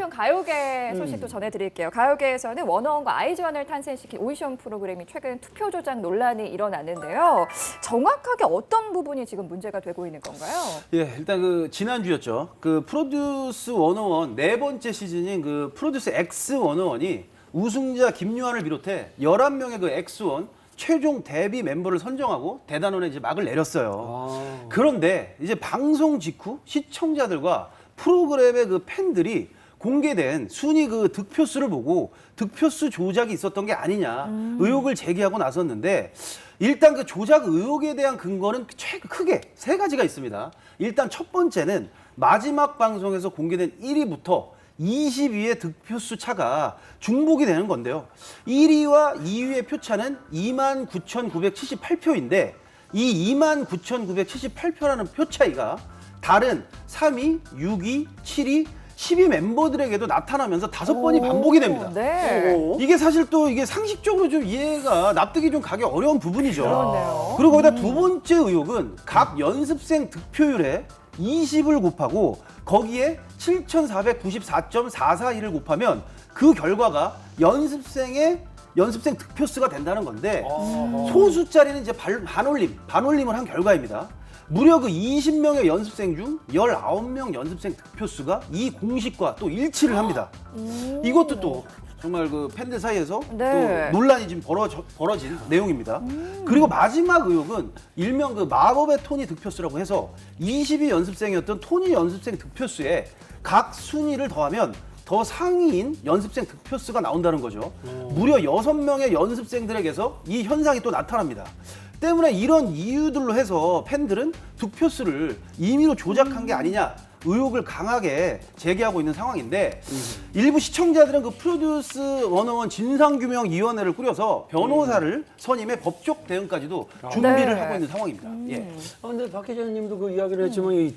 한편 가요계 소식도 전해드릴게요. 가요계에서는 원어원과 아이즈원을 탄생시킨 오디션 프로그램이 최근 투표 조작 논란이 일어났는데요. 정확하게 어떤 부분이 지금 문제가 되고 있는 건가요? 예, 일단 그 지난주였죠. 그 프로듀스 101네 번째 시즌인 그 프로듀스 X 101이 우승자 김유한을 비롯해 11명의 그 X1 최종 데뷔 member를 선정하고 대단원에 이제 막을 내렸어요. 그런데 이제 방송 직후 시청자들과 프로그램의 그 팬들이 공개된 순위 그 득표수를 보고 득표수 조작이 있었던 게 아니냐 의혹을 제기하고 나섰는데 일단 그 조작 의혹에 대한 근거는 최 크게 세 가지가 있습니다. 일단 첫 번째는 마지막 방송에서 공개된 1위부터 20위의 득표수 차가 중복이 되는 건데요. 1위와 2위의 표차는 29,978표인데 이 29,978표라는 표 차이가 다른 3위, 6위, 7위, 10위 멤버들에게도 나타나면서 다섯 번이 반복이 됩니다. 네. 이게 사실 또 이게 상식적으로 좀 이해가 납득이 좀 가기 어려운 부분이죠. 그렇네요. 그리고 거기다 두 번째 의혹은 각 연습생 득표율에 20을 곱하고 거기에 7,494.441을 곱하면 그 결과가 연습생의 연습생 득표수가 된다는 건데 소수짜리는 이제 발- 반올림, 반올림을 한 결과입니다. 무려 그 20명의 연습생 중 19명 연습생 득표수가 이 공식과 또 일치를 합니다. 이것도 또 정말 그 팬들 사이에서 네. 또 논란이 지금 벌어져, 벌어진 내용입니다. 그리고 마지막 의혹은 일명 그 마법의 토니 득표수라고 해서 20위 연습생이었던 토니 연습생 득표수에 각 순위를 더하면 더 상위인 연습생 득표수가 나온다는 거죠. 무려 6명의 연습생들에게서 이 현상이 또 나타납니다. 때문에 이런 이유들로 해서 팬들은 득표수를 임의로 조작한 게 아니냐 의혹을 강하게 제기하고 있는 상황인데 일부 시청자들은 그 프로듀스 101 진상규명위원회를 꾸려서 변호사를 선임해 법적 대응까지도 준비를 네. 하고 있는 상황입니다. 예. 아, 근데 박 기자님도 그 이야기를 했지만 이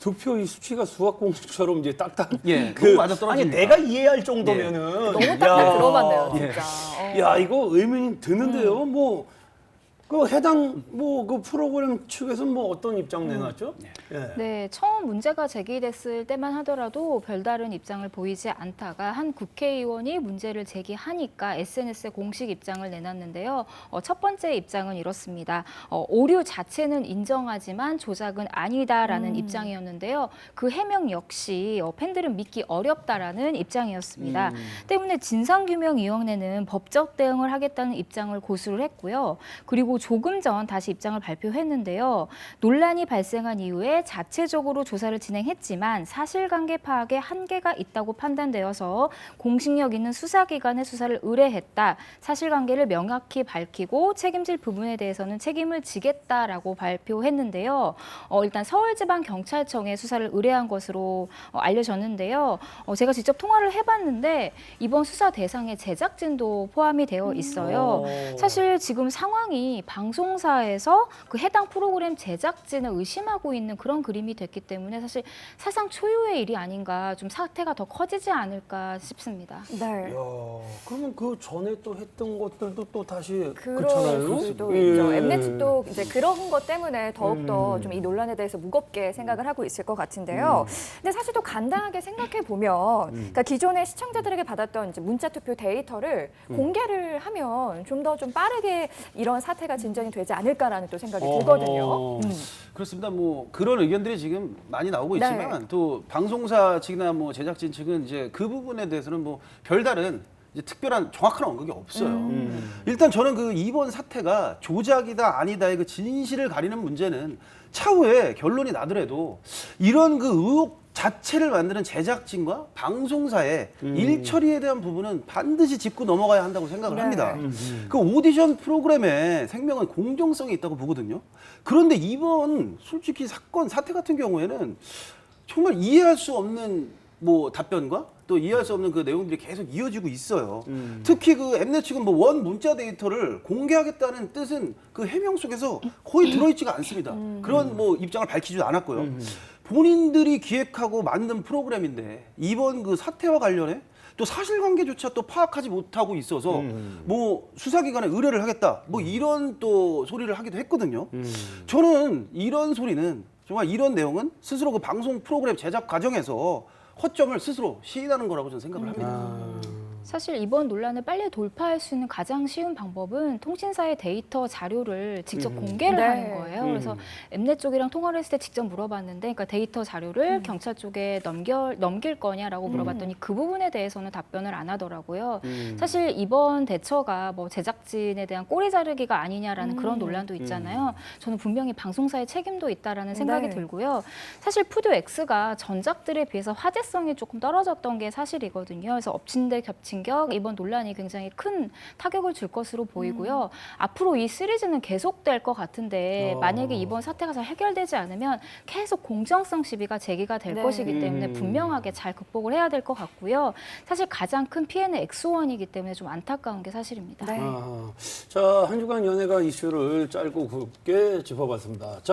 득표 이 수치가 수학 공식처럼 이제 딱딱 예, 그 너무 맞아 아니 떨어지니까. 내가 이해할 정도면은 너무 야, 딱딱 들어맞네요, 예. 진짜. 어. 야 이거 의문이 드는데요. 뭐 그 해당 뭐 그 프로그램 측에서 뭐 어떤 입장 내놨죠? 예. 네, 처음 문제가 제기됐을 때만 하더라도 별다른 입장을 보이지 않다가 한 국회의원이 문제를 제기하니까 SNS에 공식 입장을 내놨는데요. 어, 첫 번째 입장은 이렇습니다. 어, 오류 자체는 인정하지만 조작은 아니다라는 입장이었는데요. 그 해명 역시 어, 팬들은 믿기 어렵다라는 입장이었습니다. 때문에 진상규명위원회는 법적 대응을 하겠다는 입장을 고수를 했고요. 그리고 조금 전 다시 입장을 발표했는데요. 논란이 발생한 이후에 자체적으로 조사를 진행했지만 사실관계 파악에 한계가 있다고 판단되어서 공식력 있는 수사기관의 수사를 의뢰했다. 사실관계를 명확히 밝히고 책임질 부분에 대해서는 책임을 지겠다라고 발표했는데요. 어, 일단 서울지방경찰청에 수사를 의뢰한 것으로 어, 알려졌는데요. 어, 제가 직접 통화를 해봤는데 이번 수사 대상에 제작진도 포함이 되어 있어요. 오. 사실 지금 상황이 방송사에서 그 해당 프로그램 제작진을 의심하고 있는 그런 그림이 됐기 때문에 사실 사상 초유의 일이 아닌가 좀 사태가 더 커지지 않을까 싶습니다. 네. 야, 그러면 그 전에 또 했던 것들도 또 다시 그런 그렇잖아요. 분들도 예. 있죠. 엠넷도 이제 그런 것 때문에 더욱더 음. 좀 이 논란에 대해서 무겁게 생각을 하고 있을 것 같은데요. 근데 사실 또 간단하게 생각해 보면, 그러니까 기존의 시청자들에게 받았던 이제 문자 투표 데이터를 공개를 하면 좀 더 좀 빠르게 이런 사태가 진전이 되지 않을까라는 또 생각이. 들거든요. 음. 그렇습니다. 뭐 그런 의견들이 지금 많이 나오고 네. 있지만 또 방송사 측이나 뭐 제작진 측은 이제 그 부분에 대해서는 뭐 별다른 이제 특별한 정확한 언급이 없어요. 음. 일단 저는 그 이번 사태가 조작이다 아니다의 그 진실을 가리는 문제는 차후에 결론이 나더라도 이런 그 의혹 자체를 만드는 제작진과 방송사의 일 처리에 대한 부분은 반드시 짚고 넘어가야 한다고 생각을 네. 합니다. 그 오디션 프로그램의 생명은 공정성이 있다고 보거든요. 그런데 이번 솔직히 사건 사태 같은 경우에는 정말 이해할 수 없는 뭐 답변과 또 이해할 수 없는 그 내용들이 계속 이어지고 있어요. 특히 그 엠넷 측은 뭐 원 문자 데이터를 공개하겠다는 뜻은 그 해명 속에서 거의 들어있지가 않습니다. 그런 뭐 입장을 밝히지도 않았고요. 본인들이 기획하고 만든 프로그램인데 이번 그 사태와 관련해 또 사실관계조차 또 파악하지 못하고 있어서 뭐 수사기관에 의뢰를 하겠다. 뭐 이런 또 소리를 하기도 했거든요. 저는 이런 소리는 정말 이런 내용은 스스로 그 방송 프로그램 제작 과정에서 허점을 스스로 시인하는 거라고 저는 생각을 합니다. 아, 사실 이번 논란을 빨리 돌파할 수 있는 가장 쉬운 방법은 통신사의 데이터 자료를 직접 공개를 네. 하는 거예요. 그래서 엠넷 쪽이랑 통화를 했을 때 직접 물어봤는데, 그러니까 데이터 자료를 음. 경찰 쪽에 넘겨 넘길 거냐라고 물어봤더니 그 부분에 대해서는 답변을 안 하더라고요. 음. 사실 이번 대처가 뭐 제작진에 대한 꼬리 자르기가 아니냐라는 그런 음. 논란도 있잖아요. 저는 분명히 방송사의 책임도 있다라는 생각이 네. 들고요. 사실 푸드 X가 전작들에 비해서 화제성이 조금 떨어졌던 게 사실이거든요. 그래서 엎친 데 겹친 격 이번 논란이 굉장히 큰 타격을 줄 것으로 보이고요. 앞으로 이 시리즈는 계속될 것 같은데 어. 만약에 이번 사태가 잘 해결되지 않으면 계속 공정성 시비가 제기가 될 네. 것이기 때문에 음. 분명하게 잘 극복을 해야 될 것 같고요. 사실 가장 큰 피해는 엑소원이기 때문에 좀 안타까운 게 사실입니다. 네. 아, 자, 한 주간 연예가 이슈를 짧고 굵게 짚어봤습니다. 자,